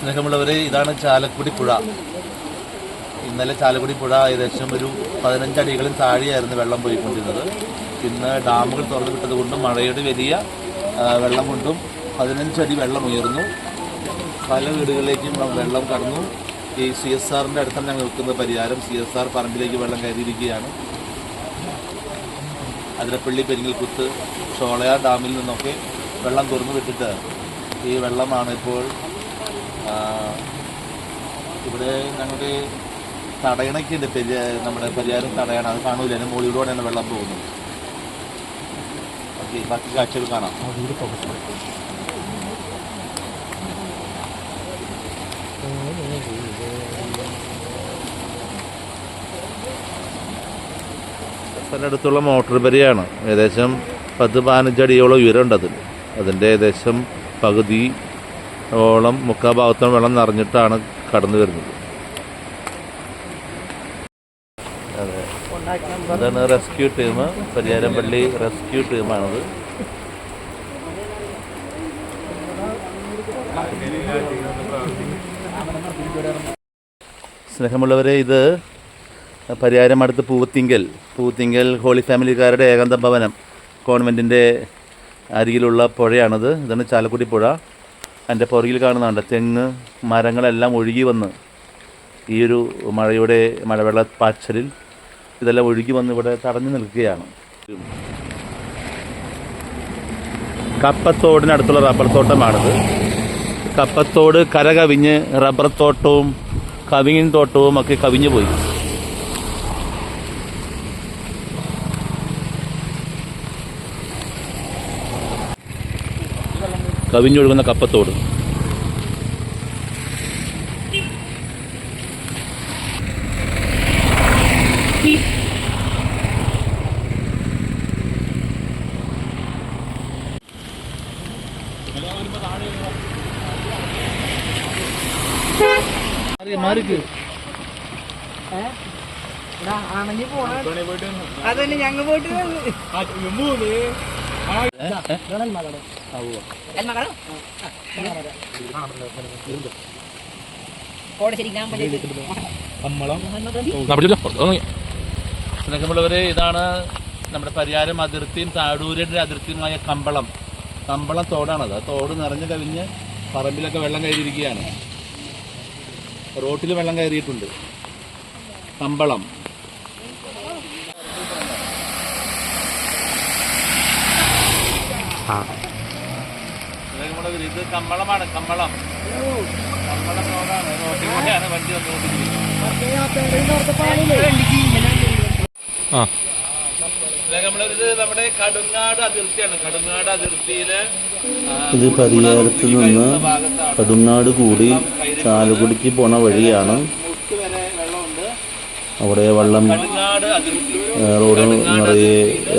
സ്നേഹമുള്ളവരെ ഇതാണ് ചാലക്കുടി പുഴ. ഇന്നലെ ചാലക്കുടി പുഴ ഏകദേശം ഒരു പതിനഞ്ചടികളും താഴെയായിരുന്നു വെള്ളം പോയിക്കൊണ്ടിരുന്നത്. ഇന്ന് ഡാമുകൾ തുറന്നു വിട്ടതുകൊണ്ടും മഴയുടെ വലിയ വെള്ളം കൊണ്ടും പതിനഞ്ചടി വെള്ളം ഉയർന്നു. പല വീടുകളിലേക്കും വെള്ളം കടന്നു. ഈ സി എസ് ആറിന്റെ അടുത്താണ് ഞങ്ങൾ നിൽക്കുന്ന പരിഹാരം സി എസ് ആർ പറമ്പിലേക്ക് വെള്ളം കയറിയിരിക്കുകയാണ്. അതിരപ്പള്ളി പെരിങ്ങൽകുത്ത് ഷോളയാർ ഡാമിൽ നിന്നൊക്കെ വെള്ളം തുറന്നു വിട്ടിട്ട് ഈ വെള്ളമാണ് ഇപ്പോൾ ഇവിടെ ഞങ്ങളുടെ തടയണയ്ക്കുണ്ട് പെരിയ നമ്മുടെ പരിയാരം തടയണ. അത് കാണൂല? അതിന് മുകളിലൂടെയാണ് വെള്ളം പോകുന്നത്. ഓക്കെ ബാക്കി കാഴ്ചകൾ കാണാം. അടുത്തുള്ള മോട്ടോർ പരിയാണ്. ഏകദേശം പത്ത് പതിനഞ്ചടിയോളം ഉയരം ഉയരമുണ്ട് അതിന്. അതിന്റെ ഏകദേശം പകുതി ഓളം മുക്കാ ഭാഗത്തോളം വെള്ളം നിറഞ്ഞിട്ടാണ് കടന്നു വരുന്നത്. അതെ. അതാണ് റെസ്ക്യൂ ടീം. പരിയാരംപള്ളി റെസ്ക്യൂ ടീമാണത്. സ്നേഹമുള്ളവരെ ഇത് പരിയാരം അടുത്ത് പൂവത്തിങ്കൽ പൂവത്തിങ്കൽ ഹോളി ഫാമിലിക്കാരുടെ ഏകാന്ത ഭവനം. കോൺവെന്റിന്റെ അരികിലുള്ള പുഴയാണിത്. ഇതാണ് ചാലക്കുടി പുഴ. അതിന്റെ പുറകിൽ കാണുന്നുണ്ട് തെങ്ങ് മരങ്ങളെല്ലാം ഒഴുകി വന്ന് ഈ ഒരു മഴയുടെ മഴവെള്ള പാച്ചലിൽ ഇതെല്ലാം ഒഴുകി വന്ന് ഇവിടെ തടഞ്ഞു നിൽക്കുകയാണ്. കപ്പത്തോടിനടുത്തുള്ള റബ്ബർ തോട്ടമാണിത്. കപ്പത്തോട് കര കവിഞ്ഞ് റബ്ബർ തോട്ടവും കവിങ്ങിൻ തോട്ടവും ഒക്കെ കവിഞ്ഞു പോയി. കവിഞ്ഞൊഴുകുന്ന കപ്പത്തോട്. അതന്നെ ഞങ്ങൾ പോയിട്ട് സ്നേഹമുള്ളവരെ ഇതാണ് നമ്മുടെ പരിയാരം അതിർത്തിയും താടൂരിന്റെ അതിർത്തിയുമായ കമ്പളം. കമ്പളം തോടാണത് ആ തോട് നിറഞ്ഞു കവിഞ്ഞ് പറമ്പിലൊക്കെ വെള്ളം കയറിയിരിക്കുകയാണ്. റോട്ടിൽ വെള്ളം കയറിയിട്ടുണ്ട്. കമ്പളം. തൃശ്ശൂർ ഇത് കമ്പളമാണ് കമ്പളം നമ്മുടെ അതിർത്തിയാണ്. അതിർത്തിയിലെ ഇത് പരിയാരത്ത് നിന്ന് കടുങ്ങാട് കൂടി ചാലുകുടിക്ക് പോണ വഴിയാണ്. അവിടെ വെള്ളം റോഡ് നിറയെ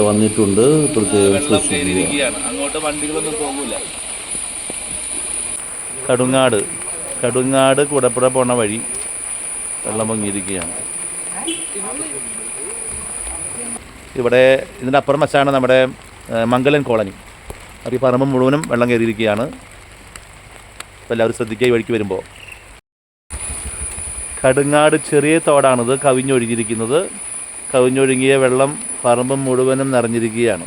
വന്നിട്ടുണ്ട്. പ്രത്യേകം അങ്ങോട്ട് വണ്ടികളൊന്നും പോകൂല. കടുങ്ങാട്. കടുങ്ങാട് കൂടപ്പുഴ പോണ വഴി വെള്ളം പൊങ്ങിയിരിക്കുകയാണ്. ഇവിടെ ഇതിന്റെ അപ്പുറം വശമാണ് നമ്മുടെ മംഗലൻ കോളനി. അപ്പോൾ ഈ പറമ്പ് മുഴുവനും വെള്ളം കയറിയിരിക്കുകയാണ്. അപ്പോൾ എല്ലാവരും ശ്രദ്ധിക്കുക ഈ വഴിക്ക് വരുമ്പോൾ കടുങ്ങാട് ചെറിയ തോടാണിത് കവിഞ്ഞൊഴുകിയിരിക്കുന്നത്. കവിഞ്ഞൊഴുകിയ വെള്ളം പറമ്പ് മുഴുവനും നിറഞ്ഞിരിക്കുകയാണ്.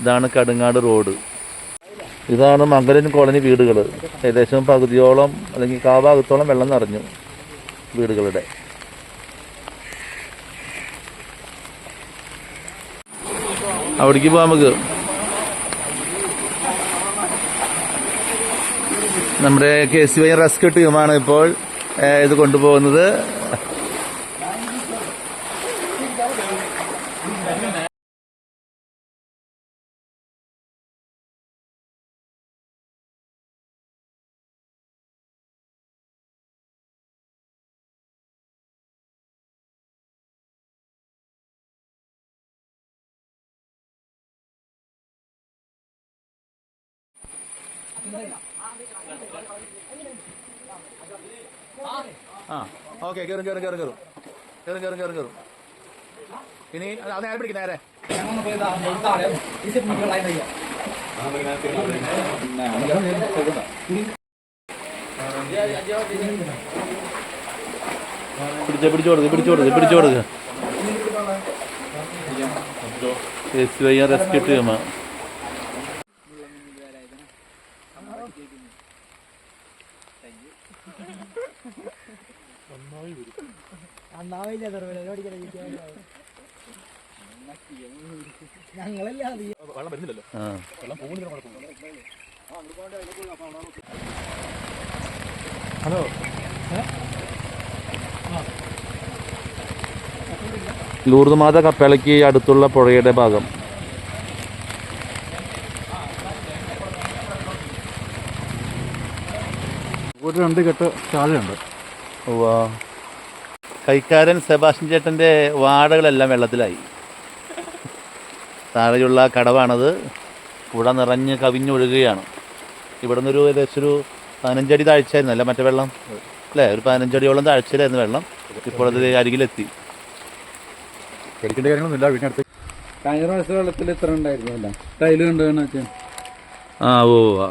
ഇതാണ് കടുങ്ങാട് റോഡ്. ഇതാണ് മംഗലൻ കോളനി വീടുകൾ. ഏകദേശം പകുതിയോളം അല്ലെങ്കിൽ കാഭാഗത്തോളം വെള്ളം നിറഞ്ഞു വീടുകളുടെ. അവിടേക്ക് പോവാം നമുക്ക്. നമ്മുടെ കെ സി വൈ റെസ്ക്യൂ ടീമാണ് ഇപ്പോൾ ഇത് കൊണ്ടുപോകുന്നത്. ആ ഓക്കെ കയറും കയറും കയറും കയറും കയറും കയറും കയറും കയറും ഇനി അത് നേരെ പിടിക്കും? നേരെ. പിടിച്ച പിടിച്ചു കൊടുക്ക് പിടിച്ചു കൊടുക്ക് പിടിച്ചു കൊടുക്കുക എസ് വൈ ആർ റെസ്ക്യൂ ആ ലൂർദ് മാത കപ്പേളയ്ക്ക് അടുത്തുള്ള പുഴയുടെ ഭാഗം ഒരു രണ്ട് കെട്ട് താഴെയുണ്ട് ഉവ്വാ. കൈക്കാരൻ സെബാസ്റ്റ്യൻ ചേട്ടന്റെ വാടകളെല്ലാം വെള്ളത്തിലായി. താഴെയുള്ള കടവാണത്. പുഴ നിറഞ്ഞ് കവിഞ്ഞൊഴുകുകയാണ്. ഇവിടെ നിന്നൊരു ഏകദേശം ഒരു പതിനഞ്ചടി താഴ്ചയായിരുന്നു അല്ലേ മറ്റേ വെള്ളം? അല്ലേ? ഒരു പതിനഞ്ചടിയോളം താഴ്ചയിലായിരുന്നു വെള്ളം. ഇപ്പോൾ അത് അരികിലെത്തി. പേടിക്കേണ്ട കാര്യങ്ങളൊന്നുമില്ല. വീടിനടുത്ത് കഴിഞ്ഞ പ്രാവശ്യം വെള്ളത്തിൽ ഇത്ര ഉണ്ടായിരുന്നില്ല. ടൈൽ കണ്ടു ആ ഓ.